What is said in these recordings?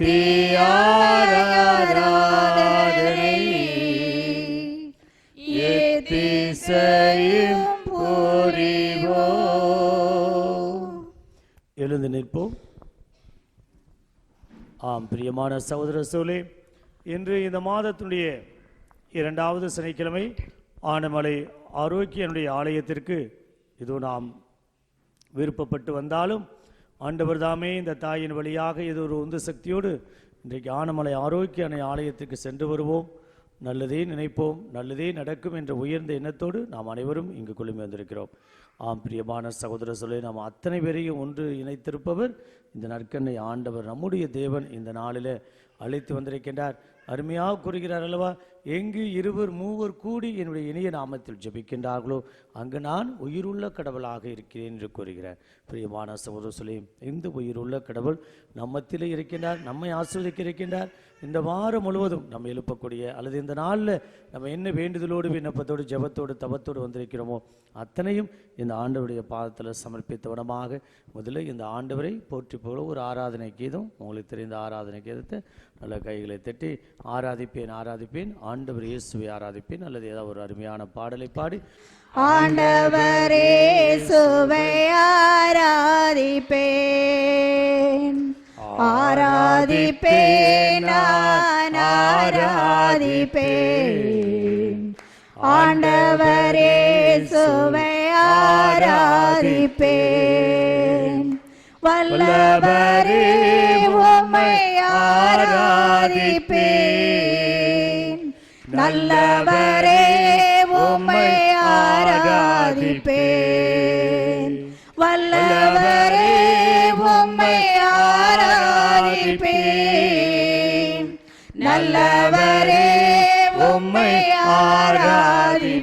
பக்தி ஏத்திசையும் புரிவோம் எழுந்து நிற்போம். ஆம் பிரியமான சகோதர சோலே இன்று இந்த மாதத்தினுடைய இரண்டாவது சனிக்கிழமை ஆனமலை ஆரோக்கியனுடைய ஆலயத்திற்கு இதோ நாம் விருப்பப்பட்டு வந்தாலும் ஆண்டவர் தாமே இந்த தாயின் வழியாக இது ஒரு உந்து சக்தியோடு இன்றைக்கு ஆனமலை ஆரோக்கிய அணை ஆலயத்திற்கு சென்று வருவோம். நல்லதே நினைப்போம் நல்லதே நடக்கும் என்ற உயர்ந்த எண்ணத்தோடு நாம் அனைவரும் இங்கு குழுமி வந்திருக்கிறோம். ஆம் பிரியமான சகோதர சொல்லி நாம் அத்தனை பேரையும் ஒன்று இணைத்திருப்பவர் இந்த நற்கண்ணை ஆண்டவர் நம்முடைய தேவன் இந்த நாளில் அழைத்து வந்திருக்கின்றார். அருமையாக கூறுகிறார் அல்லவா எங்கு இருவர் மூவர் கூடி என்னுடைய இனிய நாமத்தில் ஜெபிக்கின்றார்களோ அங்கு நான் உயிருள்ள கடவுளாக இருக்கிறேன் என்று கூறுகிறார். பிரியமான சகோதர சொல்லியும் இந்த உயிருள்ள கடவுள் நம்மத்திலே இருக்கின்றார் நம்மை ஆசிரியக்க இருக்கின்றார். இந்த வாரம் முழுவதும் நம்ம எழுப்பக்கூடிய அல்லது இந்த நாளில் நம்ம என்ன வேண்டுதலோடு விண்ணப்பத்தோடு ஜெபத்தோடு தவத்தோடு வந்திருக்கிறோமோ அத்தனையும் இந்த ஆண்டவருடைய பாதத்தில் சமர்ப்பித்தவனமாக முதல்ல இந்த ஆண்டவரை போற்றி போல ஒரு ஆராதனை கீதம் உங்களுக்கு தெரிந்த ஆராதனை கீதத்தை நல்ல கைகளை தட்டி ஆராதிப்பேன் ஆராதிப்பேன் ஆண்டவர் இயேசுவை ஆராதிப்பேன். அல்லது ஏதாவது ஒரு அருமையான பாடலை பாடி. ஆண்டவரே சுவை ஆராதிப்பேன். ஆராதிப்பேன் நான் ஆராதிப்பேன். ஆண்டவரே சுவை ஆராதிப்பேன். வல்லவரே உம்மை ஆராதிப்பேன். வல்லவரே உம்மை ஆராதிப்பேன். வல்லவரே உம்மை ஆராதிப்பேன். நல்லவரே உம்மை ஆராதிப்பேன்.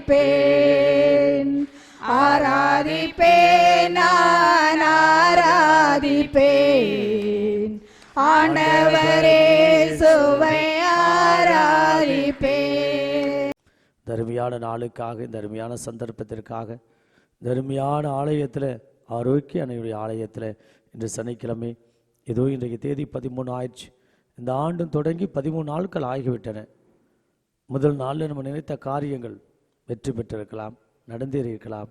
ஆராதிப்பேன் நான் ஆராதிப்பேன். ஆண்டவரே சுவை ஆராதி தருமையான நாளுக்காக இந்த அருமையான சந்தர்ப்பத்திற்காக தருமையான ஆலயத்தில் ஆரோக்கிய அணையுடைய ஆலயத்தில் இன்று சனிக்கிழமை ஏதோ இன்றைக்கு தேதி பதிமூணு ஆயிடுச்சு. இந்த ஆண்டும் தொடங்கி பதிமூணு நாட்கள் ஆகிவிட்டன. முதல் நாளில் நம்ம நினைத்த காரியங்கள் வெற்றி பெற்றிருக்கலாம் நடந்தேறியிருக்கலாம்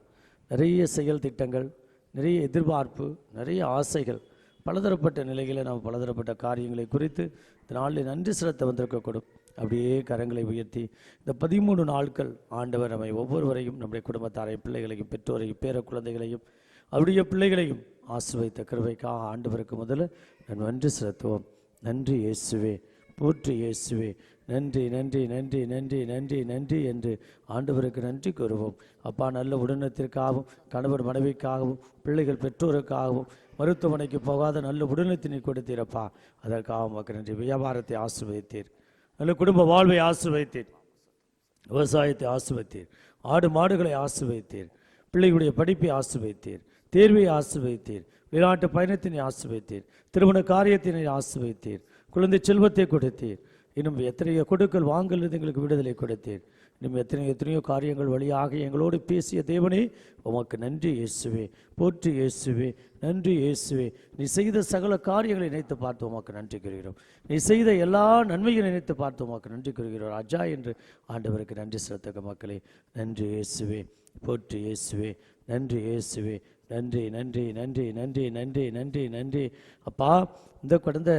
நிறைய செயல் திட்டங்கள் நிறைய எதிர்பார்ப்பு நிறைய ஆசைகள் பலதரப்பட்ட நிலைகளில் நாம் பலதரப்பட்ட காரியங்களை குறித்து இந்த நாளில் நன்றி செலுத்த வந்திருக்கக்கூடும். அப்படியே கரங்களை உயர்த்தி இந்த பதிமூணு நாட்கள் ஆண்டவர் நம்மை ஒவ்வொருவரையும் நம்முடைய குடும்பத்தாரை பிள்ளைகளையும் பெற்றோரையும் பேர குழந்தைகளையும் அவருடைய பிள்ளைகளையும் ஆசிர்வதித்த கருவைக்காக ஆண்டவருக்கு முதல்ல நான் நன்றி செலுத்துவோம். நன்றி இயேசுவே போற்று இயேசுவே. நன்றி நன்றி நன்றி நன்றி நன்றி நன்றி என்று ஆண்டவருக்கு நன்றி கூறுவோம். அப்பா நல்ல உடனத்திற்காகவும் கணவர் மனைவிக்காகவும் பிள்ளைகள் பெற்றோருக்காகவும் மருத்துவமனைக்கு போகாத நல்ல உடனத்தினை கொடுத்தீரப்பா அதற்காக உமக்கு நன்றி. வியாபாரத்தை ஆசிர்வதித்தீர். நல்ல குடும்ப வாழ்வை ஆசிர்வதித்தீர். விவசாயத்தை ஆசிர்வதித்தீர். ஆடு மாடுகளை ஆசிர்வதித்தீர். பிள்ளைகளுடைய படிப்பை ஆசிர்வதித்தீர். தேர்வை ஆசிர்வதித்தீர். விளையாட்டு பயணத்தினை ஆசிர்வதித்தீர். திருமண காரியத்தினை ஆசிர்வதித்தீர். குழந்தை செல்வத்தை கொடுத்தீர். இன்னும் எத்தனையோ கொடுக்கல் வாங்கல் எங்களுக்கு விடுதலை கொடுத்தீர். இன்னும் எத்தனையோ எத்தனையோ காரியங்கள் வழியாக எங்களோடு பேசிய தேவனே உமக்கு நன்றி இயேசுவே. போற்றி இயேசுவே நன்றி இயேசுவே. நீ செய்த சகல காரியங்களை நினைத்து பார்த்து உமக்கு நன்றி கூறுகிறோம். நீ செய்த எல்லா நன்மைகளை நினைத்து பார்த்து உமக்கு நன்றி கூறுகிறோம். ராஜா என்று ஆண்டவருக்கு நன்றி செலுத்தக்க மக்களே. நன்றி இயேசுவே போற்றி இயேசுவே. நன்றி இயேசுவே. நன்றி நன்றி நன்றி நன்றி நன்றி நன்றி நன்றி. அப்பா இந்த கடந்த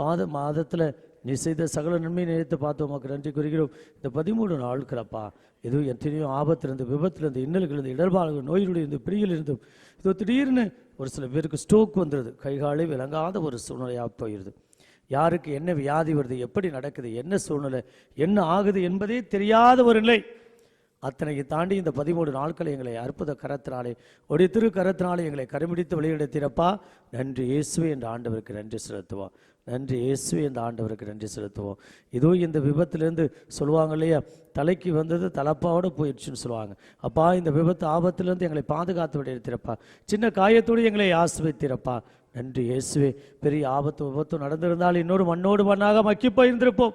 பாத மாதத்தில் நீ செய்த சகல நன்மை நினைத்து பார்த்து உமக்கு நன்றி கூறுகிறோம். இந்த பதிமூணு நாட்களப்பா எதுவும் எத்தனையோ ஆபத்திலிருந்து விபத்திலிருந்து இன்னல்களிருந்து இடர்பாடுகள் நோயிலிருந்து பிரியிலிருந்தும் இதோ திடீர்னு ஒரு சில பேருக்கு ஸ்ட்ரோக் வந்துடுது கைகாலே விளங்காத ஒரு சூழ்நிலையாக போயிடுது யாருக்கு என்ன வியாதி வருது எப்படி நடக்குது என்ன சூழ்நிலை என்ன ஆகுது என்பதே தெரியாத ஒரு நிலை. அத்தனையை தாண்டி இந்த பதிமூணு நாட்கள் எங்களை அற்புத கரத்தினாலே ஒடி திரு கரத்தினாலே எங்களை கருமிடித்து வெளியிடத்திரப்பா நன்றி இயேசுவே என்ற ஆண்டவருக்கு நன்றி செலுத்துவோம். நன்றி இயேசுவே இந்த ஆண்டவருக்கு நன்றி செலுத்துவோம். இதோ இந்த விபத்துலேருந்து சொல்லுவாங்க இல்லையா தலைக்கு வந்தது தலப்பாவோடு போயிடுச்சுன்னு சொல்லுவாங்க. அப்பா இந்த விபத்து ஆபத்துலேருந்து எங்களை பாதுகாத்து விடைத்திருப்பா சின்ன காயத்தோடு எங்களை ஆசிர்வதித்திரப்பா. நன்றி இயேசுவே. பெரிய ஆபத்து விபத்து நடந்திருந்தால் இன்னொரு மண்ணோடு மண்ணாக மக்கி போயிருந்திருப்போம்.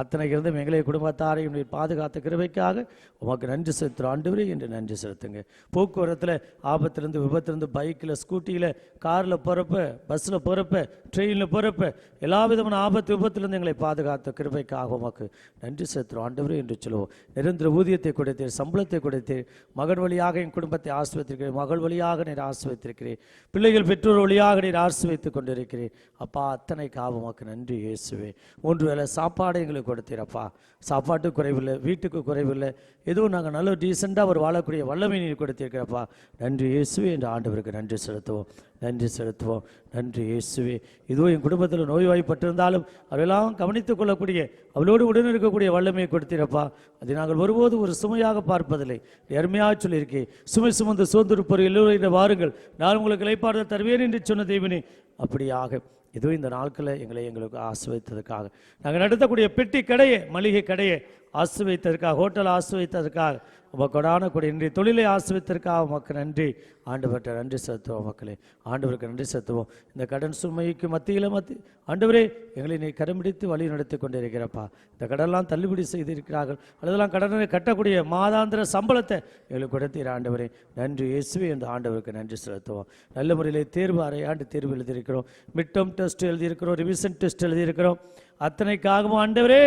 அத்தனை இருந்தும் எங்களை குடும்பத்தாரையும் நீர் பாதுகாத்த கிருபைக்காக உமக்கு நன்றி செலுத்துகிறோம் ஆண்டவரே என்று நன்றி செலுத்துங்க. போக்குவரத்தில் ஆபத்திலிருந்து விபத்திலிருந்து பைக்கில் ஸ்கூட்டியில் காரில் போகிறப்ப பஸ்ஸில் போகிறப்ப ட்ரெயினில் போகிறப்ப எல்லா விதமான ஆபத்து விபத்திலிருந்து எங்களை பாதுகாத்த கிருபைக்காக உமக்கு நன்றி செலுத்துகிறோம் ஆண்டவரே என்று சொல்லுவோம். நிரந்தர ஊதியத்தை கொடுத்தீர் சம்பளத்தை கொடுத்தீர் மகன் வழியாக என் குடும்பத்தை ஆசிர்வத்திருக்கிறேன் மகள் வழியாக நீர் ஆசிர்வத்திருக்கிறேன் பிள்ளைகள் பெற்றோர் வழியாக நீர் ஆசிர்வதித்துக் கொண்டிருக்கிறேன் அப்பா அத்தனைக்காக உமக்கு நன்றி இயேசுவே. மூன்று வேளை சாப்பாடு எங்களுக்கு கொடுத்தீரப்பா சாப்பாட்டு குறைவில்லை வீட்டுக்கு குறைவில்லை. எதுவும் நாங்கள் நல்ல டீசெண்டாக ஒரு வாழக்கூடிய வல்லமை நீர் கொடுத்திருக்கிறப்பா. நன்றி இயேசுவே என்ற ஆண்டவருக்கு நன்றி செலுத்துவோம். நன்றி செலுத்துவோம். நன்றி இயேசுவே. இதுவும் என் குடும்பத்தில் நோய்வாய்ப்பட்டிருந்தாலும் அவரெல்லாம் கவனித்துக் கொள்ளக்கூடிய அவளோடு உடன் இருக்கக்கூடிய வல்லமையை கொடுத்தீரப்பா. அதை நாங்கள் ஒருபோது ஒரு சுமையாக பார்ப்பதில்லை. அருமையாக சொல்லியிருக்கேன் சுமை சுமந்து சோர்ந்திருப்பவர் எல்லோரும் வாருங்கள். நான் உங்களுக்கு இலைப்பாடுதல் தருவேன் என்று சொன்ன தெய்வனே அப்படியாக இதுவும் இந்த நாட்களில் எங்களை எங்களுக்கு ஆசிரியத்ததுக்காக நாங்கள் நடத்தக்கூடிய பெட்டி கடையை மளிகை கடையை ஆசிர்வதித்ததற்காக ஹோட்டல் ஆசிர்வதித்ததற்காக உமக்கு கொடான கொடி இன்றைய தொழிலை ஆசிரியத்திற்காக உமக்கு நன்றி. ஆண்டவர்கிட்ட நன்றி செலுத்துவோம் மக்களே. ஆண்டவருக்கு நன்றி செலுத்துவோம். இந்த கடன் சுமைக்கு மத்தியில் மத்தி ஆண்டவரே எங்களை நீ கரும்பிடித்து வழி நடத்தி கொண்டிருக்கிறப்பா. இந்த கடன்லாம் தள்ளுபடி செய்திருக்கிறார்கள். அல்லதெல்லாம் கடனை கட்டக்கூடிய மாதாந்திர சம்பளத்தை எங்களுக்கு கொடுத்தீர் ஆண்டவரே. நன்றி இயேசுவே இந்த ஆண்டவருக்கு நன்றி செலுத்துவோம். நல்ல முறையில் தேர்வு அரையாண்டு தேர்வு எழுதியிருக்கிறோம். மிட் டேர்ம் டெஸ்ட் எழுதியிருக்கிறோம். ரிவிஷன் டெஸ்ட் எழுதியிருக்கிறோம். அத்தனைக்காகவும் ஆண்டவரே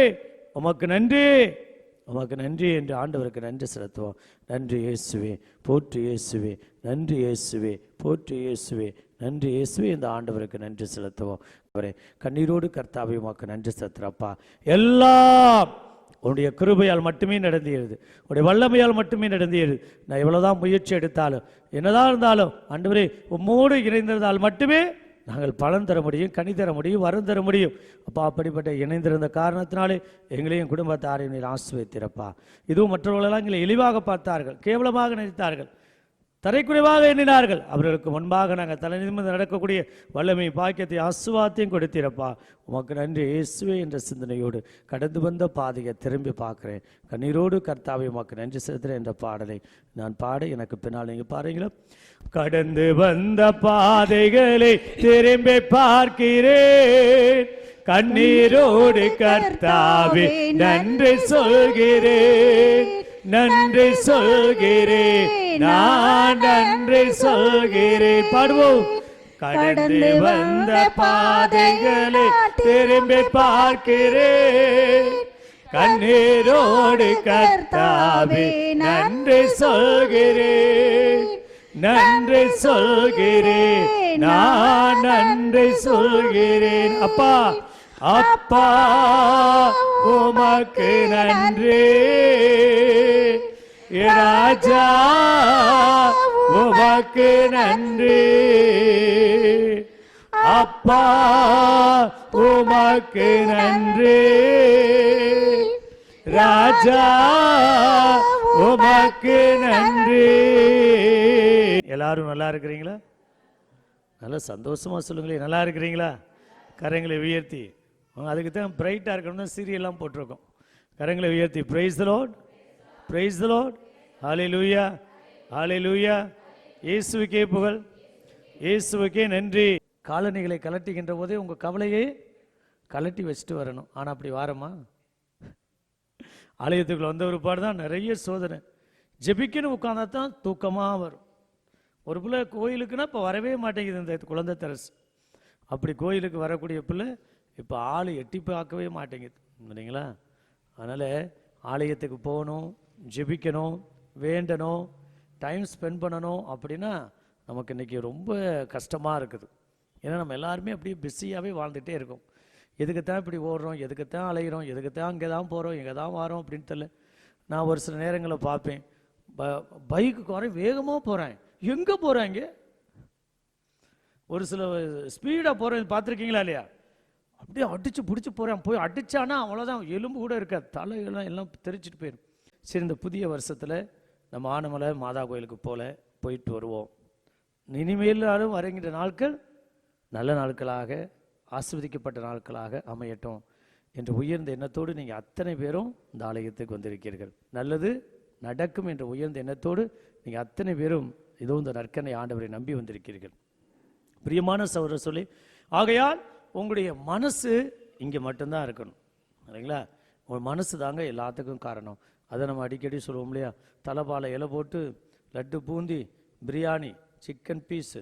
உமக்கு நன்றி. உமக்கு நன்றி என்று ஆண்டவருக்கு நன்றி செலுத்துவோம். நன்றி இயேசுவே போற்று இயேசுவே நன்றி இயேசுவே போற்று இயேசுவே நன்றி இயேசுவே இந்த ஆண்டவருக்கு நன்றி செலுத்துவோம். அவரே கண்ணீரோடு கர்த்தாவை உமக்கு நன்றி செலுத்துறப்பா. எல்லாம் உன்னுடைய கிருபையால் மட்டுமே நடந்தேறுது உன்னுடைய வல்லமையால் மட்டுமே நடந்தேறுது நான் எவ்வளோதான் முயற்சி எடுத்தாலும் என்னதான் இருந்தாலும் ஆண்டவரே உம்மோடு இணைந்திருந்தால் மட்டுமே நாங்கள் பலன் தர முடியும் கனி தர முடியும் வரம் தர முடியும். அப்பா அப்படிப்பட்ட இணைந்திருந்த காரணத்தினாலே எங்களையும் குடும்பத்தாரையும் நீர் ஆசிர்வதித்திரப்பா. இதுவும் மற்றவர்களெல்லாம் எங்களை இழிவாக பார்த்தார்கள் கேவலமாக நினைத்தார்கள். தரைக்குறைவாக எண்ணினார்கள். அவர்களுக்கு முன்பாக நாங்கள் தலை நிமிர்ந்து நடக்கக்கூடிய வல்லமை பாக்கியத்தை ஆசுவாத்தையும் கொடுத்திருப்பா. உமக்கு நன்றி. இயேசுவே என்ற சிந்தனையோடு கடந்து வந்த பாதையை திரும்பி பார்க்கிறேன். கண்ணீரோடு கர்த்தாவை உமக்கு நன்றி செலுத்துகிறேன் என்ற பாடலை நான் பாட எனக்கு பின்னால் நீங்கள் பாருங்களா. கடந்து வந்த பாதைகளை திரும்பி பார்க்கிறேன். கண்ணீரோடு கர்த்தாவே நன்றி சொல்கிறேன். நன்றி சொல்கிறேன் நான் நன்றி சொல்கிறேன் பாடுவோம். கடந்து வந்த பாதைகளை திரும்பி பார்க்கிறேன் கண்ணீரோடு கர்த்தாவே நன்றி சொல்கிறேன் நன்றி சொல்கிறேன் நான் நன்றி சொல்கிறேன். அப்பா அப்பா உமக்கு நன்றி. ராஜா உமக்கு நன்றி. அப்பா உமக்கு நன்றி. ராஜா உமக்கு நன்றி. எல்லாரும் நல்லா இருக்கிறீங்களா? நல்லா சந்தோஷமா சொல்லுங்களேன் நல்லா இருக்கிறீங்களா? கரங்களை உயர்த்தி. அதுக்கு தான் பிரைட்டாக இருக்கணும்னு சீரியல்லாம் போட்டிருக்கோம். கரங்களை உயர்த்தி. Praise the praise the lord hallelujah hallelujah லூயா இயேசுவுக்கே புகழ். இயேசுவுக்கே நன்றி. காலணிகளை கலட்டுகின்ற போதே உங்கள் கவலையை கலட்டி வச்சுட்டு வரணும். ஆனால் அப்படி வாரமா? ஆலயத்துக்குள்ள வந்த ஒரு பாடு தான் நிறைய சோதனை. ஜெபிக்கன்னு உட்காந்தா தான் தூக்கமாக வரும். ஒரு பிள்ளை கோயிலுக்குன்னா இப்போ வரவே மாட்டேங்குது இந்த குழந்தை தரசு. அப்படி கோயிலுக்கு வரக்கூடிய பிள்ளை இப்போ ஆள் எட்டி பார்க்கவே மாட்டேங்குது. இல்லைங்களா அதனால் ஆலயத்துக்கு போகணும். ஜெபிக்கணும் வேண்டணும் டைம் ஸ்பெண்ட் பண்ணணும் அப்படின்னா நமக்கு இன்றைக்கி ரொம்ப கஷ்டமாக இருக்குது. ஏன்னா நம்ம எல்லாருமே அப்படியே பிஸியாகவே வாழ்ந்துகிட்டே இருக்கோம். எதுக்குத்தான் இப்படி ஓடுறோம் எதுக்குத்தான் அலைகிறோம் எதுக்குத்தான் அங்கே தான் போகிறோம் இங்கே தான் வரோம் அப்படின்னு தெரியல. நான் ஒரு சில நேரங்களை பார்ப்பேன். ப பைக்கு வர வேகமாக போகிறேன் எங்கே போகிறாங்க ஒரு சில ஸ்பீடாக போகிறேன் பார்த்துருக்கீங்களா இல்லையா? அப்படியே அடித்து பிடிச்சி போகிறேன் போய் அடித்தானா அவ்வளோதான் எலும்பு கூட இருக்காது. தலையெல்லாம் எல்லாம் தெரிச்சிட்டு போயிடும் சரி இந்த புதிய வருஷத்தில் நம்ம ஆனமலை மாதா கோயிலுக்கு போல போயிட்டு வருவோம். இனிமேலாலும் வருகின்ற நாட்கள் நல்ல நாட்களாக ஆஸ்வதிக்கப்பட்ட நாட்களாக அமையட்டும் என்ற உயர்ந்த எண்ணத்தோடு நீங்கள் அத்தனை பேரும் இந்த ஆலயத்துக்கு வந்திருக்கிறீர்கள். நல்லது நடக்கும் என்ற உயர்ந்த எண்ணத்தோடு நீங்கள் அத்தனை பேரும் இதோ இந்த நற்கனை ஆண்டவரை நம்பி வந்திருக்கிறீர்கள். பிரியமான சௌர சொல்லி ஆகையால் உங்களுடைய மனசு இங்கே மட்டும்தான் இருக்கணும். சரிங்களா? உங்கள் மனசு தாங்க எல்லாத்துக்கும் காரணம். அதை நம்ம அடிக்கடி சொல்லுவோம் இல்லையா? தலைப்பாலை இலை போட்டு laddu boondi biryani chicken piece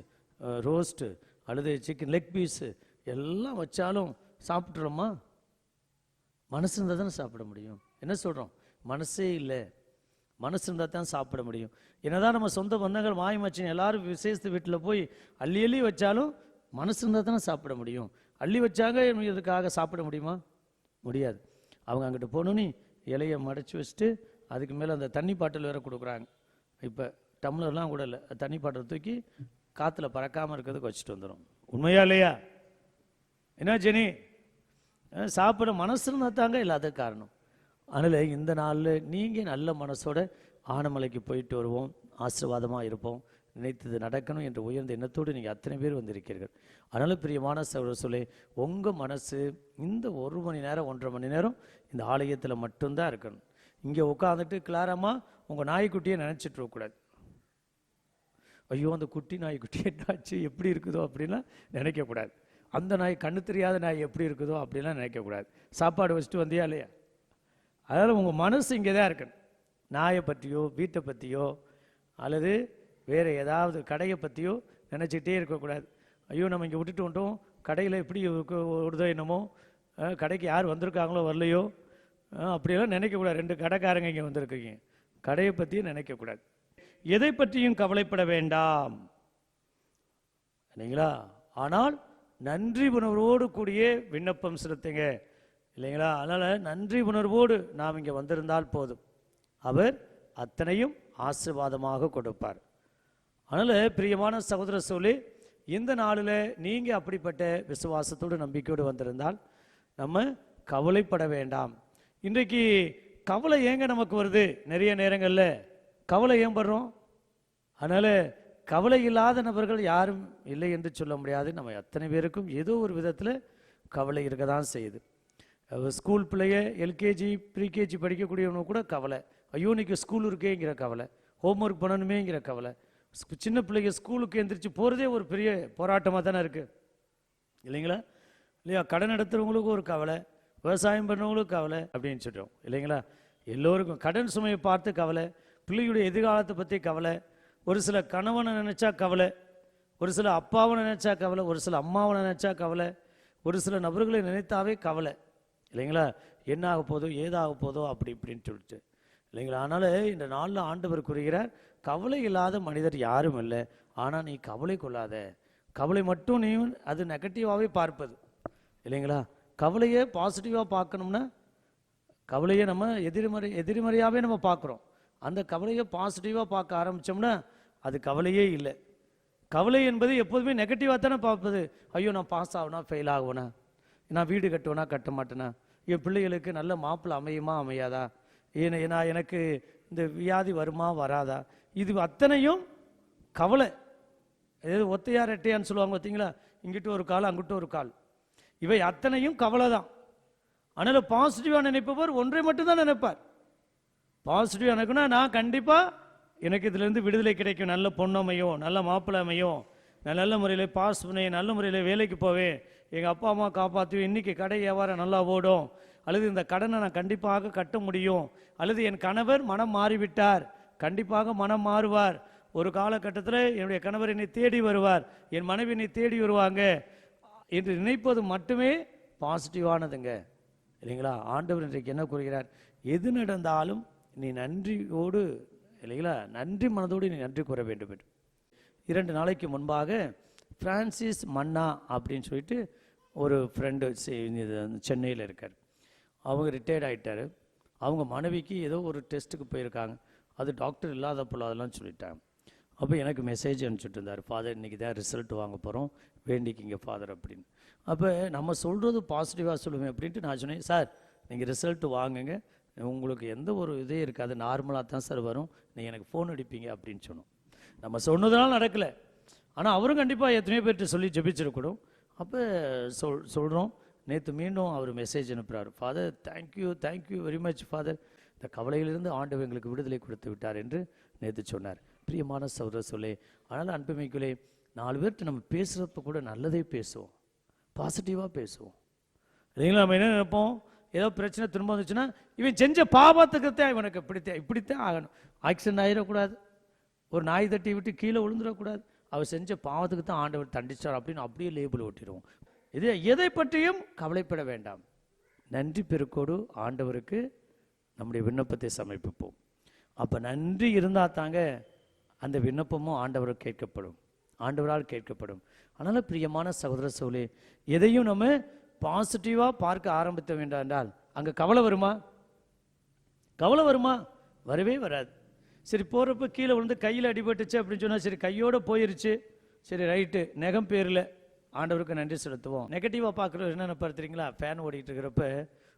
roast அல்லது சிக்கன் லெக் பீஸு எல்லாம் வச்சாலும் சாப்பிட்றோமா மனசு இருந்தால் தானே சாப்பிட முடியும். என்ன சொல்கிறோம் மனசே இல்லை. மனசு இருந்தால் தான் சாப்பிட முடியும். என்னதான் நம்ம சொந்த பந்தங்கள் மாய் மச்சின் எல்லாரும் விசேஷத்து வீட்டில் போய் அள்ளி அள்ளி வச்சாலும் மனசு இருந்தால் தானே சாப்பிட முடியும். அள்ளி வச்சாங்க இதுக்காக சாப்பிட முடியுமா? முடியாது. அவங்க அங்கிட்ட போகணுன்னு இலையை மடைச்சி வச்சுட்டு அதுக்கு மேலே அந்த தண்ணி பாட்டில் வேற கொடுக்குறாங்க. இப்போ டம்ளர்லாம் கூட இல்லை. தண்ணி பாட்டில் தூக்கி காற்றுல பறக்காமல் இருக்கிறதுக்கு வச்சுட்டு வந்துடும் உண்மையா இல்லையா? என்ன ஜெனி? சாப்பிட மனசு இருந்தால் தாங்க எல்லாத்துக்கும் காரணம். அதனால் இந்த நாளில் நீங்கள் நல்ல மனசோட ஆனமலைக்கு போயிட்டு வருவோம். ஆசீர்வாதமாக இருப்போம். நினைத்தது நடக்கணும் என்ற உயர்ந்த எண்ணத்தோடு நீங்கள் அத்தனை பேர் வந்திருக்கிறீர்கள். அதனால் பிரியமான சகோதர சொல்லி உங்கள் மனசு இந்த ஒரு மணி நேரம் ஒன்றரை மணி நேரம் இந்த ஆலயத்தில் மட்டும்தான் இருக்கணும். இங்கே உட்காந்துட்டு கிளாரமாக உங்கள் நாய்க்குட்டியை நினச்சிட்டு இருக்கக்கூடாது ஐயோ அந்த குட்டி நாய்க்குட்டி என்னாச்சு எப்படி இருக்குதோ அப்படின்லாம் நினைக்கக்கூடாது அந்த நாய் கண்ணு தெரியாத நாய் எப்படி இருக்குதோ அப்படிலாம் நினைக்கக்கூடாது சாப்பாடு வச்சுட்டு வந்தியா இல்லையா? அதனால் உங்கள் மனசு இங்கே தான் இருக்கணும். நாயை பற்றியோ வீட்டை பற்றியோ அல்லது வேறு ஏதாவது கடையை பற்றியோ நினச்சிக்கிட்டே இருக்கக்கூடாது. ஐயோ நம்ம இங்கே விட்டுட்டு வந்துட்டோம். கடையில் எப்படி இருக்கு- ஓடுதோ என்னமோ. கடைக்கு யார் வந்திருக்காங்களோ வரலையோ. அப்படியெல்லாம் நினைக்கக்கூடாது. ரெண்டு கடைக்காரங்க இங்கே வந்திருக்கீங்க. கடையை பற்றியும் நினைக்கக்கூடாது. எதை பற்றியும் கவலைப்பட வேண்டாம். இல்லைங்களா? ஆனால் நன்றி உணர்வோடு கூடிய விண்ணப்பம் செலுத்துங்க. இல்லைங்களா? அதனால் நன்றி உணர்வோடு நாம் இங்கே வந்திருந்தால் போதும். அவர் அத்தனையும் ஆசீர்வாதமாக கொடுப்பார். அதனால் பிரியமான சகோதர சொல்லி இந்த நாளில் நீங்கள் அப்படிப்பட்ட விசுவாசத்தோடு நம்பிக்கையோடு வந்திருந்தால் நம்ம கவலைப்பட வேண்டாம். இன்றைக்கு கவலை ஏங்க நமக்கு வருது? நிறைய நேரங்களில் கவலை ஏன் படுறோம்? அதனால் கவலை இல்லாத நபர்கள் யாரும் இல்லை என்று சொல்ல முடியாது. நம்ம அத்தனை பேருக்கும் ஏதோ ஒரு விதத்தில் கவலை இருக்க தான் செய்யுது. ஸ்கூல் பிள்ளைய எல்கேஜி ப்ரீகேஜி படிக்கக்கூடியவங்க கூட கவலை. ஐயோ இன்னைக்கு ஸ்கூல் இருக்கேங்கிற கவலை. ஹோம்ஒர்க் பண்ணணுமேங்கிற கவலை. சின்ன பிள்ளைங்க ஸ்கூலுக்கு எந்திரிச்சு போகிறதே ஒரு பெரிய போராட்டமாக தானே இருக்குது இல்லைங்களா? இல்லையா? கடன் எடுத்துகிறவங்களுக்கும் ஒரு கவலை விவசாயம் பண்ணுறவங்களுக்கும் கவலை அப்படின்னு சொல்கிறோம் இல்லைங்களா? எல்லோருக்கும் கடன் சுமையை பார்த்து கவலை பிள்ளையுடைய எதிர்காலத்தை பற்றி கவலை ஒரு சில கணவனை நினச்சா கவலை ஒரு சில அப்பாவை நினச்சா கவலை ஒரு சில அம்மாவை நினச்சா கவலை ஒரு சில நபர்களை நினைத்தாவே கவலை. இல்லைங்களா? என்ன ஆக போதோ ஏதாக போதோ அப்படி இப்படின்னு சொல்லிட்டு. இல்லைங்களா? அதனால் இந்த நாளில் ஆண்டவர் கூறுகிறார் கவலை இல்லாத மனிதர் யாரும் இல்லை ஆனால் நீ கவலை கொள்ளாத. கவலை மட்டும் நீ அது நெகட்டிவாகவே பார்ப்பது. இல்லைங்களா? கவலையை பாசிட்டிவாக பார்க்கணும்னா கவலையை நம்ம எதிர்மறை எதிர்மறையாகவே நம்ம பார்க்குறோம். அந்த கவலையை பாசிட்டிவாக பார்க்க ஆரம்பித்தோம்னா அது கவலையே இல்லை. கவலை என்பது எப்போதுமே நெகட்டிவாக தானே பார்ப்பது. ஐயோ நான் பாஸ் ஆகுனா ஃபெயில் ஆகுவேனா? நான் வீடு கட்டுவேனா கட்ட மாட்டேனா? என் பிள்ளைகளுக்கு நல்ல மாப்பிள்ளை அமையுமா அமையாதா? நான் எனக்கு இந்த வியாதி வருமா வராதா? இது அத்தனையும் கவலை. ஏதாவது ஒத்தையா ரெட்டையான்னு சொல்லுவாங்க பார்த்தீங்களா? இங்கிட்ட ஒரு கால் அங்கிட்ட ஒரு கால். இவை அத்தனையும் கவலை தான். அதனால் பாசிட்டிவாக நினைப்பவர் ஒன்றை மட்டும்தான் நினைப்பார். பாசிட்டிவாக நினைக்கணும்னா நான் கண்டிப்பாக எனக்கு இதுலேருந்து விடுதலை கிடைக்கும். நல்ல பொண்ணு அமையும் நல்ல மாப்பிள்ளமையும் நான் நல்ல முறையில் பாஸ் பண்ணி நல்ல முறையில் வேலைக்கு போவேன். எங்கள் அப்பா அம்மா காப்பாற்றுவேன் இன்றைக்கி கடை வியாபாரம் நல்லா ஓடும். அல்லது இந்த கடனை நான் கண்டிப்பாக கட்ட முடியும். அல்லது என் கணவர் மனம் மாறிவிட்டார். கண்டிப்பாக மனம் மாறுவார். ஒரு காலகட்டத்தில் என்னுடைய கணவர் என்னை தேடி வருவார். என் மனைவி என்னை தேடி வருவாங்க. என்று நினைப்பது மட்டுமே பாசிட்டிவானதுங்க. இல்லைங்களா? ஆண்டவர் இன்றைக்கு என்ன கூறுகிறார்? எது நடந்தாலும் நீ நன்றியோடு இல்லைங்களா? நன்றி மனதோடு நீ நன்றி கூற வேண்டும் என்று. இரண்டு நாளைக்கு முன்பாக பிரான்சிஸ் மன்னா அப்படின்னு சொல்லிட்டு ஒரு ஃப்ரெண்டு சென்னையில் இருக்கார். அவங்க ரிட்டையர்ட் ஆகிட்டார் அவங்க மனைவிக்கு ஏதோ ஒரு டெஸ்ட்டுக்கு போயிருக்காங்க. அது டாக்டர் இல்லாத போல அதெல்லாம் சொல்லிட்டாங்க. அப்போ எனக்கு மெசேஜ் அனுப்பிச்சுட்டு இருந்தார். ஃபாதர் இன்றைக்கி தான் ரிசல்ட் வாங்க போகிறோம் வேண்டிக்கிங்க ஃபாதர் அப்படின்னு. அப்போ நம்ம சொல்கிறது பாசிட்டிவாக சொல்லுவேன் அப்படின்ட்டு நான் சொன்னேன். சார் நீங்கள் ரிசல்ட் வாங்குங்க. உங்களுக்கு எந்த ஒரு இதே இருக்காது. நார்மலாக தான் சார் வரும். நீங்கள் எனக்கு ஃபோன் அடிப்பீங்க அப்படின்னு சொன்னோம். நம்ம சொன்னதுனால நடக்கலை. ஆனால் அவரும் கண்டிப்பாக எத்தனையோ பேர்கிட்ட சொல்லி ஜெபிச்சிருக்கணும். அப்போ சொல் சொல்கிறோம் நேற்று மீண்டும் அவர் மெசேஜ் அனுப்புகிறார் father thank you thank you very much father இந்த கவலையிலிருந்து ஆண்டவர் எங்களுக்கு விடுதலை கொடுத்து விட்டார் என்று நேற்று சொன்னார். பிரியமான சௌர சொல்லே அதனால் அன்புமைக்குள்ளே நாலு பேர்கிட்ட நம்ம பேசுகிறப்ப கூட நல்லதே பேசுவோம். பாசிட்டிவாக பேசுவோம். இல்லைங்களா நம்ம என்ன நினைப்போம்? ஏதோ பிரச்சனை திரும்ப வந்துச்சுன்னா இவன் செஞ்ச பாவத்துக்கு தான் இவனுக்கு இப்படித்தான் இப்படித்தான் ஆகணும். ஆக்சிடென்ட் ஆகிடக்கூடாது ஒரு நாய் தட்டி விட்டு கீழே விழுந்துடக்கூடாது. அவர் செஞ்ச பாவத்துக்கு தான் ஆண்டவர் தண்டிச்சார் அப்படின்னு அப்படியே லேபிள் ஓட்டிடுவோம். இது எதை பற்றியும் கவலைப்பட வேண்டாம். நன்றி பெருக்கோடு ஆண்டவருக்கு நம்முடைய விண்ணப்பத்தை சமர்ப்பிப்போம். அப்போ நன்றி இருந்தால் தாங்க அந்த விண்ணப்பமும் ஆண்டவர் கேட்கப்படும். ஆண்டவரால் கேட்கப்படும். அதனால் பிரியமான சகோதர சோழி எதையும் நம்ம பாசிட்டிவாக பார்க்க ஆரம்பித்த வேண்டாம் என்றால் அங்கே கவலை வருமா? கவலை வருமா? வரவே வராது. சரி போகிறப்ப கீழே விழுந்து கையில் அடிபட்டுச்சு அப்படின்னு சொன்னால் சரி கையோடு போயிருச்சு. சரி ரைட்டு நெகம் பேரில். ஆண்டவருக்கு நன்றி செலுத்துவோம். நெகட்டிவாக பார்க்குறது என்னென்ன பார்த்துறீங்களா ஃபேன் ஓடிக்கிட்டு இருக்கிறப்ப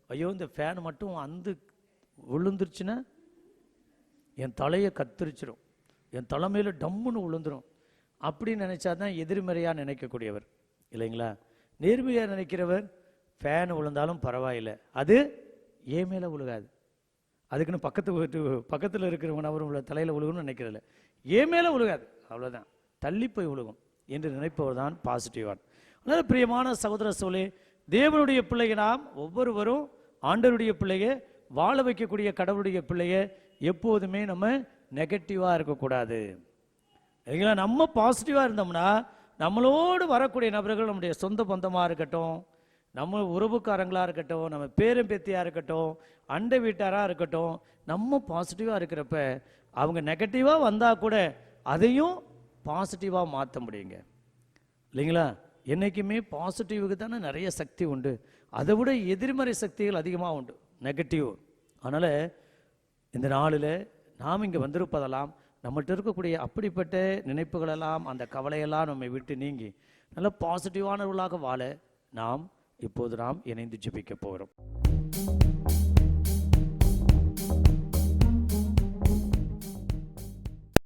ஐயோ இந்த ஃபேன் மட்டும் அந்து விழுந்துருச்சுன்னா என் தலையை கத்திரிச்சிடும் என் தலைமையில் டம்முன்னு விழுந்துரும் அப்படின்னு நினச்சா தான் எதிர்மறையாக நினைக்கக்கூடியவர். இல்லைங்களா? நேர்மையாக நினைக்கிறவர் ஃபேன் விழுந்தாலும் பரவாயில்லை. அது ஏன் மேலே விழுகாது அதுக்குன்னு பக்கத்து வீட்டு பக்கத்தில் இருக்கிறவன் அவர் உள்ள தலையில் விழுகும்னு நினைக்கிறதில்ல ஏன் மேலே விழுகாது அவ்வளோதான் தள்ளி போய் விழுகும் என்று நினைப்பவர் தான் பாசிட்டிவான் அதனால் பிரியமான சகோதர சோழே தேவனுடைய பிள்ளைக நாம் ஒவ்வொருவரும் ஆண்டவருடைய பிள்ளைய வாழ வைக்கக்கூடிய கடவுளுடைய பிள்ளைய எப்போதுமே நம்ம நெகட்டிவாக இருக்கக்கூடாது. இல்லைங்களா? நம்ம பாசிட்டிவாக இருந்தோம்னா நம்மளோடு வரக்கூடிய நபர்கள் நம்முடைய சொந்த பந்தமாக இருக்கட்டும் நம்ம உறவுக்காரங்களாக இருக்கட்டும் நம்ம பேரும் பேத்தியாக இருக்கட்டும் அண்டை வீட்டாராக இருக்கட்டும் நம்ம பாசிட்டிவாக இருக்கிறப்ப அவங்க நெகட்டிவாக வந்தால் கூட அதையும் பாசிட்டிவாக மாற்ற முடியுங்க. இல்லைங்களா? என்றைக்குமே பாசிட்டிவுக்கு தானே நிறைய சக்தி உண்டு. அதை விட எதிர்மறை சக்திகள் அதிகமாக உண்டு. நெகட்டிவ். அதனால் இந்த நாளில் நாம் இங்கே வந்திருப்பதெல்லாம் நம்மகிட்ட இருக்கக்கூடிய அப்படிப்பட்ட நினைப்புகளெல்லாம் அந்த கவலையெல்லாம் நம்மை விட்டு நீங்கி நல்ல பாசிட்டிவானவர்களாக வாழ நாம் இப்போது நாம் இணைந்து ஜெபிக்க போகிறோம்.